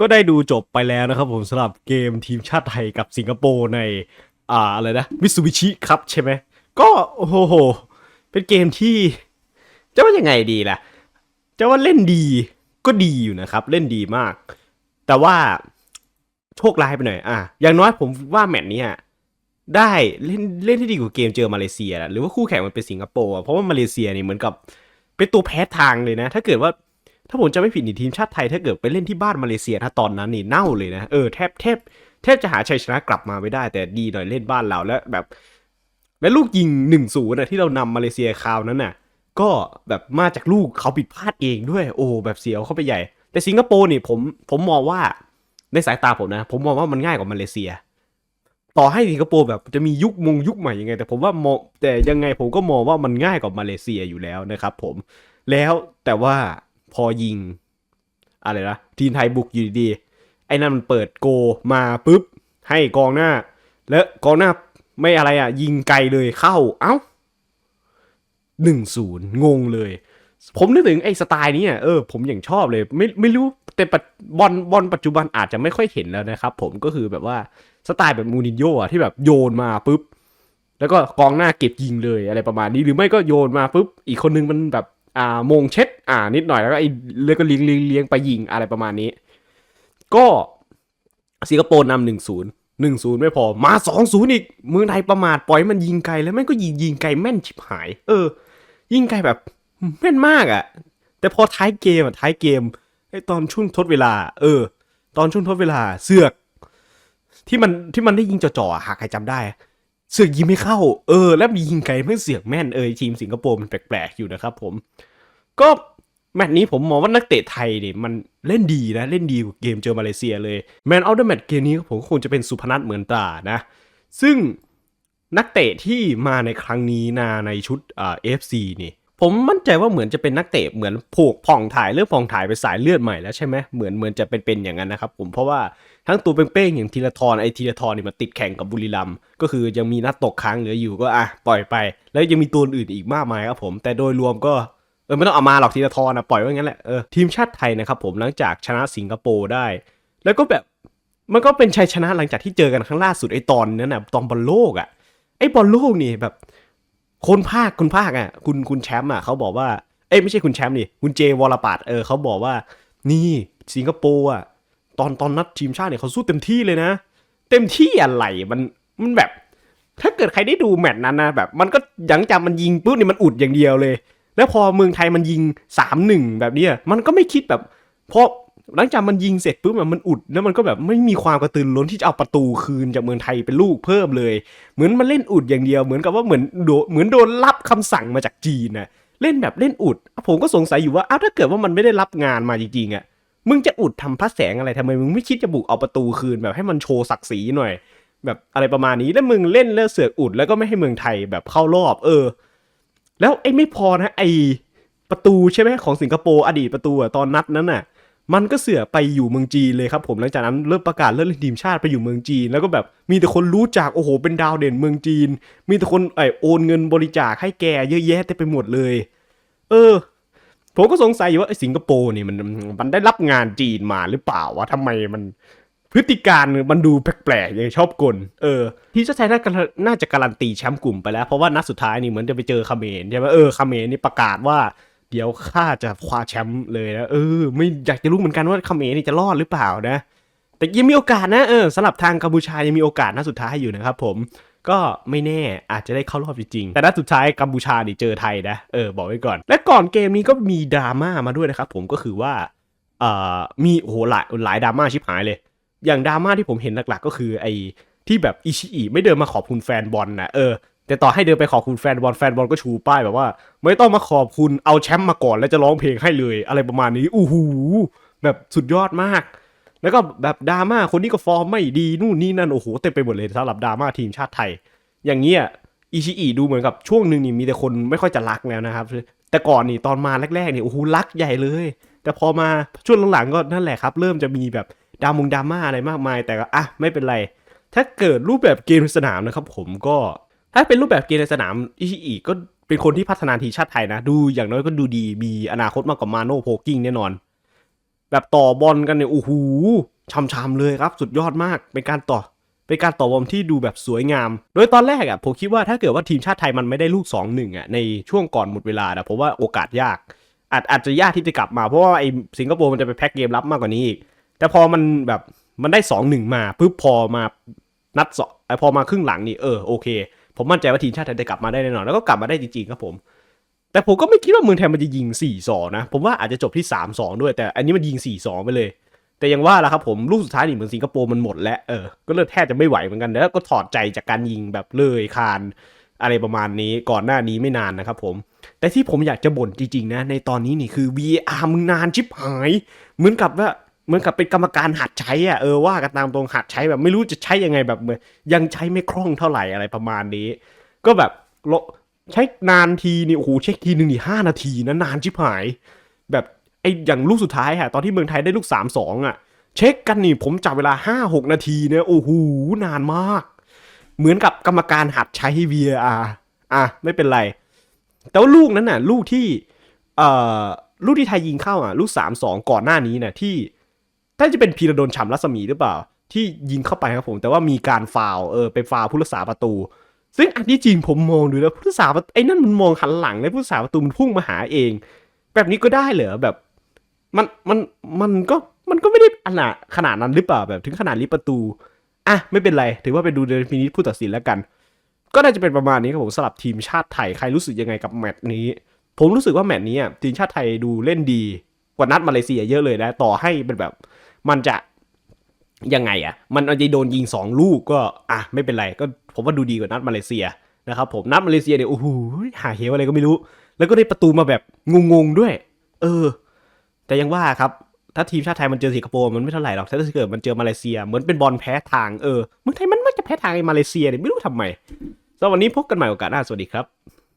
ก็ได้ดูจบไปแล้วนะครับผมสำหรับเกมทีมชาติไทยกับสิงคโปร์ใน อ่าอะไรนะมิ t ซูบิชิครับใช่ไหม ก็โอ้โห เป็นเกมที่ จะว่ายังไงดีล่ะ จะว่าเล่นดีก็ดีอยู่นะครับ เล่นดีมาก แต่ว่าโชคร้ายไปหน่อย อะ อย่างน้อยผมว่าแมตช์นี้ได้เล่นเล่นที่ดีกว่าเกมเจอมาเลเซีย หรือว่าคู่แข่งมันเป็นสิงคโปร์เพราะว่ามาเลเซียนี่เหมือนกับเป็นตัวแพ้ทางเลยนะ ถ้าเกิดว่า ถ้าผมจะไม่ผิดนี่ทีมชาติไทยถ้าเกิดไปเล่นที่บ้านมาเลเซียถ้าตอนนั้นนี่เน่าเลยนะเออแทบแทบแทบจะหาชัยชนะกลับมาไม่ได้ แต่ดีหน่อยเล่นบ้านเราแล้วแบบ และลูกยิงหนึ่งศูนย์ะที่เรานำมาเลเซียคราวนั้นน่ะ ก็แบบมาจากลูกเขาผิดพลาดเองด้วย โอ้แบบเสียวเข้าไปใหญ่ แต่สิงคโปร์นี่ผมผมมองว่าในสายตาผมนะ ผมมองว่ามันง่ายกว่ามาเลเซีย ต่อให้สิงคโปร์แบบจะมียุคมงยุคใหม่ยังไง แต่ผมว่ามองแต่ยังไงผมก็มองว่ามันง่ายกว่ามาเลเซียอยู่แล้วนะครับ ผมแล้วแต่ว่า พอยิง อะไรนะทีมไทยบุกอยู่ดีๆไอ้นั่นมันเปิดโกมาปุ๊บ ให้กองหน้า แล้วกองหน้าไม่อะไรอะ ยิงไกลเลยเข้า เอ้าหนึ่งศูนย์งงเลย ผมนึกถึงไอ้สไตล์นี้อะเออผมอย่างชอบเลย ไม่ไม่รู้แต่บอลบอลปัจจุบันอาจจะไม่ค่อยเห็นแล้วนะครับ ผมก็คือแบบว่าสไตล์แบบมูนินโญ่อะที่แบบโยนมาปุ๊บแล้วก็กองหน้าเก็บยิงเลยอะไรประมาณนี้หรือไม่ก็โยนมาปุ๊บอีกคนนึงมันแบบ อ่ามงเช็ดอ่านิดหน่อยแล้วก็ไอ้เลี้ยงก็เลี้ยงเลี้ยงเลี้ยงไปยิงอะไรประมาณนี้ ก็สิงคโปร์นำหนึ่งศูนย์หนึ่งศูนย์ไม่พอมาสองศูนย์อีกเมืองไทยประมาทปล่อยมันยิงไกลแล้วแม่งก็ยิงยิงไกลแม่นชิบหาย เออ ยิงไกลแบบแม่นมากอะ่ะ แต่พอท้ายเกมอะท้ายเกมไอ้ตอนช่วงทดเวลา เออ ตอนช่วงทดเวลาเสือก ที่มันที่มันได้ยิงจ่อๆอะหากใครจำได้ เสือกยิงไม่เข้า เออ แล้วมียิงไกลไม่เสือกแม่นเออทีมสิงคโปร์มันแปลกๆอยู่นะครับผม ก็แมตช์นี้ผมมองว่านักเตะไทยเนี่ยมันเล่นดีนะ เล่นดีกว่าเกมเจอมาเลเซียเลยแมนเอาเดอร์แมตช์เกมนี้ผมคงจะเป็นสุพนัทเหมือนตานะ ซึ่งนักเตะที่มาในครั้งนี้นะในชุดเอฟซีนี่ ผมมั่นใจว่าเหมือนจะเป็นนักเตะเหมือนผูกผ่องถ่ายเรื่องผ่องถ่ายไปสายเลือดใหม่แล้วใช่ไหมเหมือนเหมือนจะเป็นเป็นอย่างนั้นนะครับผมเพราะว่าทั้งตัวเป้งๆอย่างธีรทรไอธีรทรนี่มันติดแข่งกับบุรีรัมก็คือยังมีนัดตกค้างเหลืออยู่ก็อะปล่อยไป แล้วยังมีตัวอื่นอีกมากมายครับผม แต่โดยรวมก็เออไม่ต้องเอามาหรอกธีรทรนะปล่อยไว้งั้นแหละเออทีมชาติไทยนะครับผมหลังจากชนะสิงคโปร์ได้ แล้วก็แบบมันก็เป็นชัยชนะหลังจากที่เจอกันครั้งล่าสุดไอตอนนั้นนะตอนบอลโลกอะไอบอลโลกนี่แบบ คนภาคคุณภาคอะ คุณคุณแชมป์อะเขาบอกว่า เอ้ยไม่ใช่คุณแชมป์นี่คุณเจวรปัตเออเขาบอกว่า นี่สิงคโปร์อะตอนตอนนัดทีมชาติเนี่ยเขาสู้เต็มที่เลยนะ เต็มที่อะไรมันมันแบบ ถ้าเกิดใครได้ดูแมตช์นั้นนะแบบ มันก็ยังจำมันยิงปุ๊บนี่มันอุดอย่างเดียวเลย แล้วพอเมืองไทยมันยิงสามหนึ่งแบบนี้มันก็ไม่คิดแบบ เพราะ หลังจากมันยิงเสร็จปุ๊บมันอุดแล้วมันก็แบบไม่มีความกระตือร้นที่จะเอาประตูคืนจากเมืองไทยเป็นลูกเพิ่มเลย เหมือนมันเล่นอุดอย่างเดียวเหมือนกับว่าเหมือนโดเหมือนโดนรับคำสั่งมาจากจีนนะเล่นแบบเล่นอุด ผมก็สงสัยอยู่ว่าอ้าวถ้าเกิดว่ามันไม่ได้รับงานมาจริงๆอะมึงจะอุดทำพระแสงอะไรทำไมมึงไม่คิดจะบุกเอาประตูคืนแบบให้มันโชว์ศักดิ์ศรีหน่อย แบบอะไรประมาณนี้แล้วมึงเล่นแล้วเสือกอุดแล้วก็ไม่ให้เมืองไทยแบบเข้ารอบ เออ แล้วไอ้ไม่พอนะไอประตูใช่ไหมของสิงคโปร์อดีตประตูอะตอนนัดนั้นน่ะ มันก็เสือไปอยู่เมืองจีนเลยครับผมหลังจากนั้นเริ่มประกาศเลิกเล่นทีมชาติไปอยู่เมืองจีน แล้วก็แบบมีแต่คนรู้จักโอ้โห เป็นดาวเด่นเมืองจีน มีแต่คนไอโอนเงินบริจาคให้แกเยอะแยะเต็มไปหมดเลย เออ ผมก็สงสัยอยู่ว่าไอสิงคโปร์นี่มันมันได้รับงานจีนมาหรือเปล่าวะทำไมมันพฤติการมันดูแปลกๆยังชอบกล เออทีมชาติไทยน่าจะน่าจะการันตีแชมป์กลุ่มไปแล้ว เพราะว่านัดสุดท้ายนี่เหมือนจะไปเจอเมรใช่ไหมเออเมรนี่ประกาศว่า เดี๋ยวข้าจะคว้าแชมป์เลยนะเออ ไม่อยากจะรู้เหมือนกันว่าเขมรนี่จะรอดหรือเปล่านะ แต่ยังมีโอกาสนะเออสำหรับทางกัมพูชายังมีโอกาสนัดสุดท้ายอยู่นะครับผมก็ไม่แน่อาจจะได้เข้ารอบจริงๆ แต่นัดสุดท้ายกัมพูชานี่เจอไทยนะ เออ บอกไว้ก่อน และก่อนเกมนี้ก็มีดราม่ามาด้วยนะครับผมก็คือว่าเอ่อมีโอ้โหหลายหลายดราม่าชิบหายเลย อย่างดราม่าที่ผมเห็นหลักๆ ก็คือไอ้ที่แบบอิชิอิไม่เดินมาขอบคุณแฟนบอลนะเออ แต่ต่อให้เดินไปขอบคุณแฟนบอลแฟนบอลก็ชูป้ายแบบว่า ไม่ต้องมาขอบคุณเอาแชมป์มาก่อนแล้วจะร้องเพลงให้เลย อะไรประมาณนี้อู้หูแบบสุดยอดมาก แล้วก็แบบดราม่าคนนี้ก็ฟอร์มไม่ดีนู่นนี่นั่นโอ้โหเต็มไปหมดเลยสำหรับดราม่าทีมชาติไทย อย่างเงี้ยอิชิอิดูเหมือนกับช่วงหนึ่งนี่มีแต่คนไม่ค่อยจะรักแล้วนะครับ แต่ก่อนนี่ตอนมาแรกๆนี่โอ้โหรักใหญ่เลย แต่พอมาช่วงหลังๆก็นั่นแหละครับ เริ่มจะมีแบบดามงดราม่าอะไรมากมาย แต่ก็อะไม่เป็นไร ถ้าเกิดรูปแบบเกมสนามนะครับ ผมก็ ถ้าเป็นรูปแบบเกมในสนามอิชิอิก็เป็นคนที่พัฒนาทีมชาติไทยนะ ดูอย่างน้อยก็ดูดีมีอนาคตมากกว่ามาโนโพกิ้งแน่นอน แบบต่อบอลกันเนี่ยโอ้โหช่ำๆเลยครับ สุดยอดมากเป็นการต่อเป็นการต่อบอลที่ดูแบบสวยงาม โดยตอนแรกอะผมคิดว่าถ้าเกิดว่าทีมชาติไทยมันไม่ได้ลูก 2-1อะในช่วงก่อนหมดเวลานะผมว่าโอกาสยาก อาจอาจจะยากที่จะกลับมาเพราะว่าไอ้สิงคโปร์มันจะไปแพ็กเกมรับมากกว่านี้อีกแต่พอมันแบบมันได้ 2-1 มาปุ๊บพอมานัดสองพอมาครึ่งหลังนี่เออโอเค ผมมั่นใจว่าทีมชาติไทยจะกลับมาได้แน่นอน แล้วก็กลับมาได้จริงๆครับผม แต่ผมก็ไม่คิดว่าเมืองไทยมันจะยิง 4-2 นะ ผมว่าอาจจะจบที่ 3-2 ด้วย แต่อันนี้มันยิง 4-2 ไปเลย แต่ยังว่าละครับผมลูกสุดท้ายนี่เหมือนสิงคโปร์มันหมดแล้ว เออ ก็เลยแทบจะไม่ไหวเหมือนกัน แล้วก็ถอดใจจากการยิงแบบเลยคานอะไรประมาณนี้ก่อนหน้านี้ไม่นานนะครับผม แต่ที่ผมอยากจะบ่นจริงๆนะในตอนนี้นี่คือ VR มึงนานชิบหาย เหมือนกับว่า เหมือนกับเป็นกรรมการหัดใช้อะเออว่ากันตามตรงหัดใช้แบบไม่รู้จะใช้ยังไงแบบเหมือนยังใช้ไม่คล่องเท่าไหร่อะไรประมาณนี้ ก็แบบลใช้นานทีนี่โอ้โหเช็คทีหนึ่งนี่ห้านาทีนะนานชิบหาย แบบไออย่างลูกสุดท้ายอะตอนที่เมืองไทยได้ลูกสามสองอะเช็คกันนี่ผมจับเวลาห้าหกนาทีเนี่ยโอ้โหนานมาก เหมือนกับกรรมการหัดใช้ VAR อะไม่เป็นไร แต่ว่าลูกนั้นน่ะ ลูกที่เอ่อลูกที่ไทยยิงเข้าอะ ลูกสามสองก่อนหน้านี้น่ะที่ น่าจะเป็นพีระดนฉ่ำรัศมีหรือเปล่า ที่ยิงเข้าไปครับผม แต่ว่ามีการฟาวล์เออไปฟาวผู้รักษาประตู ซึ่งอันที่จริงผมมองดูแล้วผู้รักษาประไอ้นั่นมันมองหันหลังเลยผู้รักษาประตูมันพุ่งมาหาเอง แบบนี้ก็ได้เหรอแบบมันมันมันก็มันก็ไม่ได้ขนาดขนาดนั้นหรือเปล่าแบบถึงขนาดลิประตูอะไม่เป็นไร ถือว่าไปดูเดนฟินิตผู้ตัดสินแล้วกัน ก็น่าจะเป็นประมาณนี้ครับผมสำหรับทีมชาติไทยใครรู้สึกยังไงกับแมตช์นี้ ผมรู้สึกว่าแมตช์นี้ทีมชาติไทยดูเล่นดีกว่านัดมาเลเซียเยอะเลยนะ ต่อให้เป็นแบบ มันจะยังไงอะ มันอาจจะโดนยิงสองลูกก็อะไม่เป็นไรก็ผมว่าดูดีกว่านัดมาเลเซียนะครับผมนัดมาเลเซียเนี่ยโอ้โหหาเหวอะไรก็ไม่รู้ แล้วก็ได้ประตูมาแบบงงๆด้วย เออ แต่ยังว่าครับถ้าทีมชาติไทยมันเจอสิงคโปร์มันไม่เท่าไหร่หรอกถ้าเกิดมันเจอมาเลเซียเหมือนเป็นบอลแพ้ทางเออเมืองไทยมันมักจะแพ้ทางไอ้มาเลเซียเนี่ยไม่รู้ทำไมสำหรับวันนี้พบกันใหม่โอกาสหน้าสวัสดีครับ